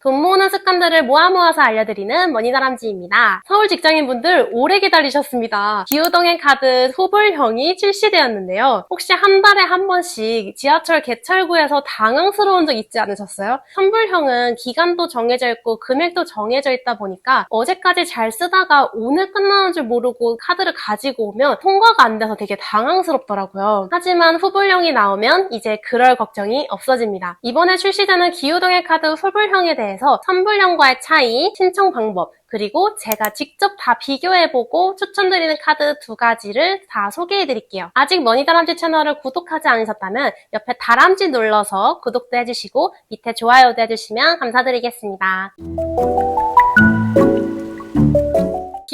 돈 모으는 습관들을 모아 모아서 알려드리는 머니다람쥐입니다. 서울 직장인분들 오래 기다리셨습니다. 기후동행 카드 소불형이 출시되었는데요. 혹시 한 달에 한 번씩 지하철 개찰구에서 당황스러운 적 있지 않으셨어요? 선불형은 기간도 정해져 있고 금액도 정해져 있다 보니까 어제까지 잘 쓰다가 오늘 끝나는 줄 모르고 카드를 가지고 오면 통과가 안 돼서 되게 당황스럽더라고요. 하지만 후불형이 나오면 이제 그럴 걱정이 없어집니다. 이번에 출시되는 기후동행 카드 후불형에 대해 서 선불형과의 차이, 신청 방법, 그리고 제가 직접 다 비교해보고 추천드리는 카드 두 가지를 다 소개해드릴게요. 아직 머니다람쥐 채널을 구독하지 않으셨다면 옆에 다람쥐 눌러서 구독도 해주시고 밑에 좋아요도 해주시면 감사드리겠습니다.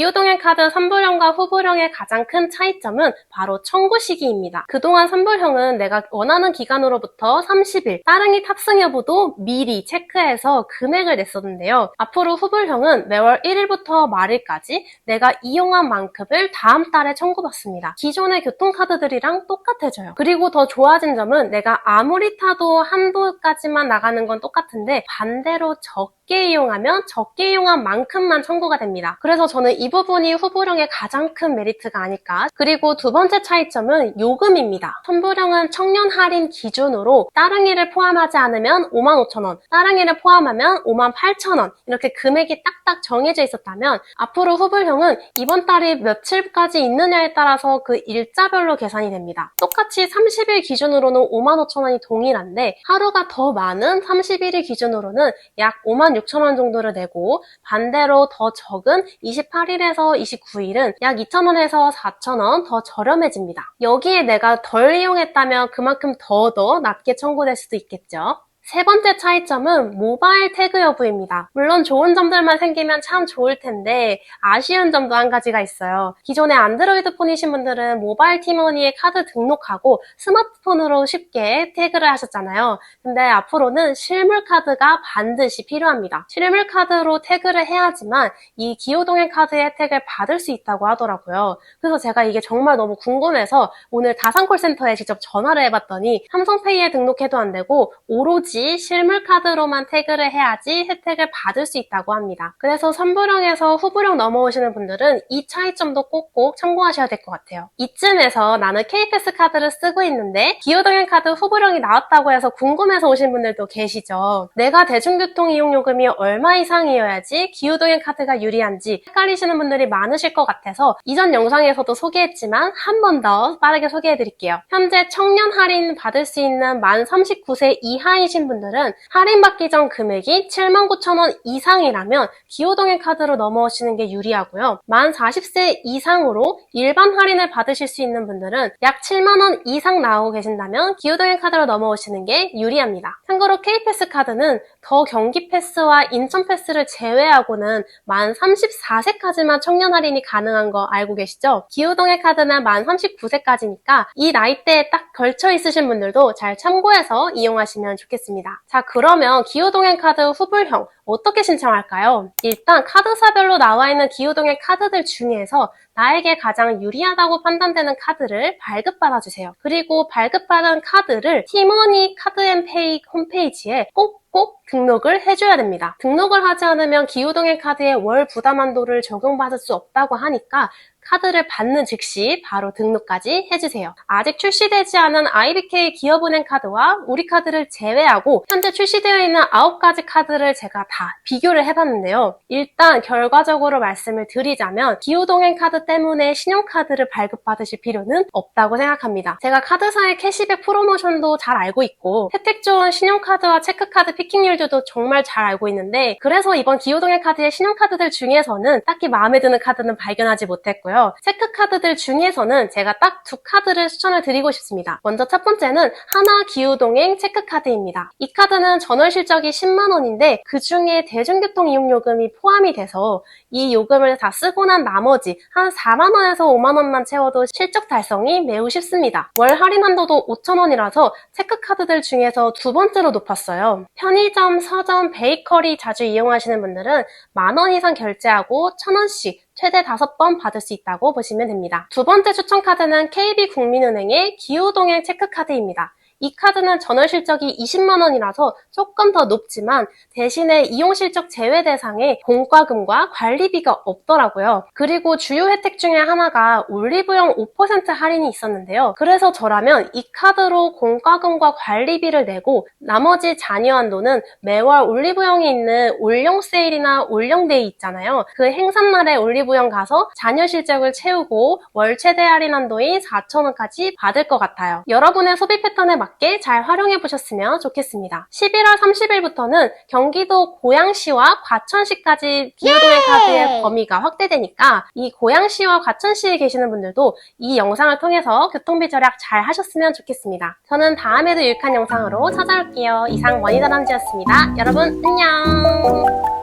기후동행 카드 선불형과 후불형의 가장 큰 차이점은 바로 청구 시기입니다. 그동안 선불형은 내가 원하는 기간으로부터 30일, 따릉이 탑승 여부도 미리 체크해서 금액을 냈었는데요. 앞으로 후불형은 매월 1일부터 말일까지 내가 이용한 만큼을 다음 달에 청구받습니다. 기존의 교통카드들이랑 똑같아져요. 그리고 더 좋아진 점은 내가 아무리 타도 한도까지만 나가는 건 똑같은데 반대로 적게 이용하면 적게 이용한 만큼만 청구가 됩니다. 그래서 저는 이 부분이 후불형의 가장 큰 메리트가 아닐까. 그리고 두 번째 차이점은 요금입니다. 선불형은 청년 할인 기준으로 따릉이를 포함하지 않으면 55,000원, 따릉이를 포함하면 58,000원 이렇게 금액이 딱딱 정해져 있었다면 앞으로 후불형은 이번 달이 며칠까지 있느냐에 따라서 그 일자별로 계산이 됩니다. 똑같이 30일 기준으로는 55,000원이 동일한데 하루가 더 많은 31일 기준으로는 약 56,000원 정도를 내고 반대로 더 적은 28일에서 29일은 약 2,000원에서 4,000원 더 저렴해집니다. 여기에 내가 덜 이용했다면 그만큼 더더 낮게 청구될 수도 있겠죠. 세 번째 차이점은 모바일 태그 여부입니다. 물론 좋은 점들만 생기면 참 좋을 텐데 아쉬운 점도 한 가지가 있어요. 기존에 안드로이드 폰이신 분들은 모바일 티머니에 카드 등록하고 스마트폰으로 쉽게 태그를 하셨잖아요. 근데 앞으로는 실물 카드가 반드시 필요합니다. 실물 카드로 태그를 해야지만 이 기호동행 카드 혜택을 받을 수 있다고 하더라고요. 그래서 제가 이게 정말 너무 궁금해서 오늘 다산콜센터에 직접 전화를 해봤더니 삼성페이에 등록해도 안 되고 오로지 실물 카드로만 태그를 해야지 혜택을 받을 수 있다고 합니다. 그래서 선불형에서 후불형 넘어오시는 분들은 이 차이점도 꼭꼭 참고하셔야 될 것 같아요. 이쯤에서 나는 K패스 카드를 쓰고 있는데 기후동행 카드 후불형이 나왔다고 해서 궁금해서 오신 분들도 계시죠. 내가 대중교통 이용 요금이 얼마 이상이어야지 기후동행 카드가 유리한지 헷갈리시는 분들이 많으실 것 같아서 이전 영상에서도 소개했지만 한 번 더 빠르게 소개해 드릴게요. 현재 청년 할인 받을 수 있는 만 39세 이하이신 분들은 할인받기 전 금액이 79,000원 이상이라면 기호동행 카드로 넘어오시는 게 유리하고요. 만 40세 이상으로 일반 할인을 받으실 수 있는 분들은 약 7만원 이상 나오고 계신다면 기호동행 카드로 넘어오시는 게 유리합니다. 참고로 K패스 카드는 더 경기 패스와 인천 패스를 제외하고는 만 34세까지만 청년 할인이 가능한 거 알고 계시죠? 기후동행 카드는 만 39세까지니까 이 나이대에 딱 걸쳐 있으신 분들도 잘 참고해서 이용하시면 좋겠습니다. 자, 그러면 기후동행 카드 후불형 어떻게 신청할까요? 일단 카드사별로 나와 있는 기후동행 카드들 중에서 나에게 가장 유리하다고 판단되는 카드를 발급받아 주세요. 그리고 발급받은 카드를 티머니 카드앤페이 홈페이지에 꼭꼭 등록을 해줘야 됩니다. 등록을 하지 않으면 기후동행 카드에 월 부담 한도를 적용받을 수 없다고 하니까 카드를 받는 즉시 바로 등록까지 해주세요. 아직 출시되지 않은 IBK 기업은행 카드와 우리 카드를 제외하고 현재 출시되어 있는 9가지 카드를 제가 다 비교를 해봤는데요. 일단 결과적으로 말씀을 드리자면 기후동행 카드 때문에 신용카드를 발급받으실 필요는 없다고 생각합니다. 제가 카드사의 캐시백 프로모션도 잘 알고 있고 혜택 좋은 신용카드와 체크카드 피킹률도 정말 잘 알고 있는데 그래서 이번 기후동행 카드의 신용카드들 중에서는 딱히 마음에 드는 카드는 발견하지 못했고요. 체크 카드들 중에서는 제가 딱 두 카드를 추천을 드리고 싶습니다. 먼저 첫 번째는 하나 기후동행 체크 카드입니다. 이 카드는 전월 실적이 10만 원인데 그 중에 대중교통 이용 요금이 포함이 돼서 이 요금을 다 쓰고 난 나머지 한 4만 원에서 5만 원만 채워도 실적 달성이 매우 쉽습니다. 월 할인 한도도 5천 원이라서 체크 카드들 중에서 두 번째로 높았어요. 편의점, 서점, 베이커리 자주 이용하시는 분들은 만 원 이상 결제하고 천 원씩 최대 5번 받을 수 있다고 보시면 됩니다. 두 번째 추천 카드는 KB국민은행의 기후동행 체크카드입니다. 이 카드는 전월 실적이 20만 원이라서 조금 더 높지만 대신에 이용 실적 제외 대상에 공과금과 관리비가 없더라고요. 그리고 주요 혜택 중에 하나가 올리브영 5% 할인이 있었는데요. 그래서 저라면 이 카드로 공과금과 관리비를 내고 나머지 잔여한 돈은 매월 올리브영에 있는 올영 세일이나 올영데이 있잖아요. 그 행사날에 올리브영 가서 잔여 실적을 채우고 월 최대 할인 한도인 4,000원까지 받을 것 같아요. 여러분의 소비 패턴에 맞게 잘 활용해 보셨으면 좋겠습니다. 11월 30일부터는 경기도 고양시와 과천시까지 기후동행 카드의 범위가 확대되니까 이 고양시와 과천시에 계시는 분들도 이 영상을 통해서 교통비 절약 잘 하셨으면 좋겠습니다. 저는 다음에도 유익한 영상으로 찾아올게요. 이상 원희다람쥐였습니다. 여러분 안녕!